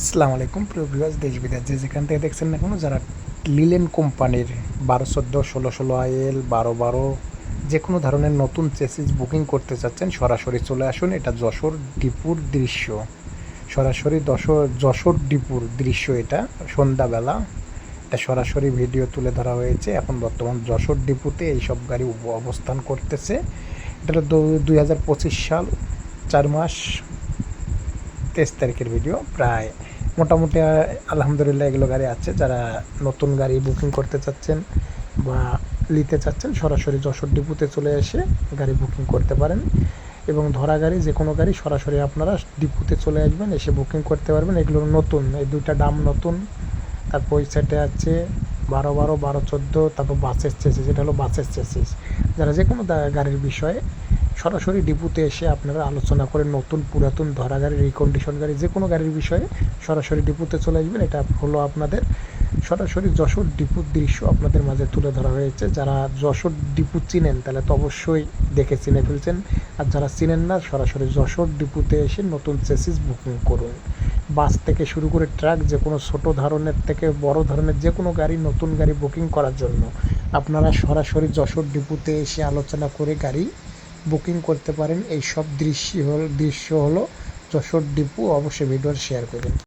আসসালামু আলাইকুম, প্রিয় ভিউয়ার্স দেশ বিদেশ, যে যেখান থেকে দেখছেন না কোনো, যারা লিলেন কোম্পানির বারো, চোদ্দ, ষোলো ষোলো আইএল, বারো বারো, যে কোনো ধরনের নতুন চেসিস বুকিং করতে চাচ্ছেন, সরাসরি চলে আসুন। এটা যশোর ডিপুর দৃশ্য। সরাসরি দশর যশোর ডিপুর দৃশ্য এটা, সন্ধ্যাবেলা। এটা সরাসরি ভিডিও তুলে ধরা হয়েছে। এখন বর্তমান যশোর ডিপুতে এইসব গাড়ি অবস্থান করতেছে। এটা দুই হাজার পঁচিশ সাল, চার মাস তেইশ তারিখের ভিডিও প্রায় মোটামুটি আলহামদুলিল্লাহ এগুলো গাড়ি আছে। যারা নতুন গাড়ি বুকিং করতে চাচ্ছেন বা নিতে চাচ্ছেন, সরাসরি যশোর ডিপুতে চলে এসে গাড়ি বুকিং করতে পারেন। এবং ধরা গাড়ি, যে কোনো গাড়ি সরাসরি আপনারা ডিপুতে চলে আসবেন, এসে বুকিং করতে পারবেন। এগুলো নতুন, এই দুইটা দাম নতুন। তারপর ওই সাইডে আছে বারো বারো বারো চোদ্দ, তারপর বাসের চেসিস যেটা হলো বাসের চেসিস যারা যে কোনো গাড়ির বিষয়ে সরাসরি ডিপুতে এসে আপনারা আলোচনা করে নতুন পুরাতন ধরা গাড়ি রিকন্ডিশন গাড়ি, যে কোনো গাড়ির বিষয়ে সরাসরি ডিপুতে চলে আসবেন। এটা হলো আপনাদের সরাসরি যশোর ডিপুর দৃশ্য আপনাদের মাঝে তুলে ধরা হয়েছে। যারা যশোর ডিপু চিনেন, তাহলে তো অবশ্যই দেখে চিনে ফেলছেন। আর যারা চিনেন না, সরাসরি যশোর ডিপুতে এসে নতুন চেসিস বুকিং করুন। বাস থেকে শুরু করে ট্রাক, যে কোনো ছোটো ধরনের থেকে বড় ধরনের যে কোনো গাড়ি, নতুন গাড়ি বুকিং করার জন্য আপনারা সরাসরি যশোর ডিপুতে এসে আলোচনা করে গাড়ি বুকিং করতে পারেন। এই সব দৃশ্য হল দৃশ্য হলো যশোর ডিপু। অবশ্যই ভিডিও শেয়ার করবেন।